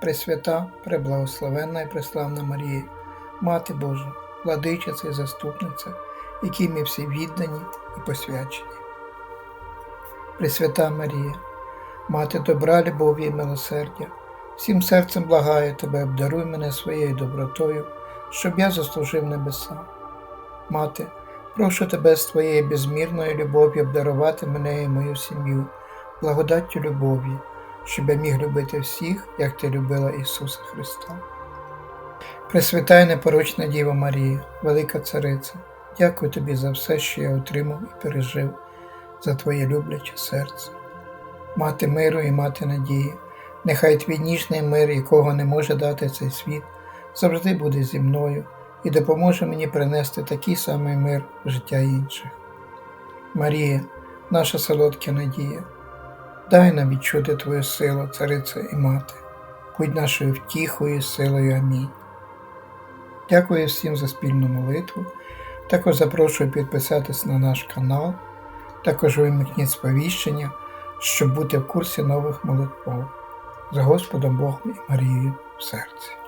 Пресвята, преблагословенна і преславна Марія, Мати Божа, владичиця і заступниця, якій ми всі віддані і посвячені. Пресвята Марія, Мати добра, любові і милосердя, всім серцем благаю тебе, обдаруй мене своєю добротою, щоб я заслужив небеса. Мати, прошу тебе з твоєї безмірної любові обдарувати мене і мою сім'ю, благодаттю любові, щоб я міг любити всіх, як ти любила Ісуса Христа. Пресвята непорочна Діва Марія, велика Цариця, дякую тобі за все, що я отримав і пережив, за твоє любляче серце. Мати миру і мати надії, нехай твій ніжний мир, якого не може дати цей світ, завжди буде зі мною і допоможе мені принести такий самий мир в життя інших. Марія, наша солодка надія, дай нам відчути Твою силу, Царице і мати, будь нашою втіхою силою. Амінь. Дякую всім за спільну молитву. Також запрошую підписатись на наш канал, також вимикніть сповіщення, щоб бути в курсі нових молитв. За Господом Богом і Марією в серці.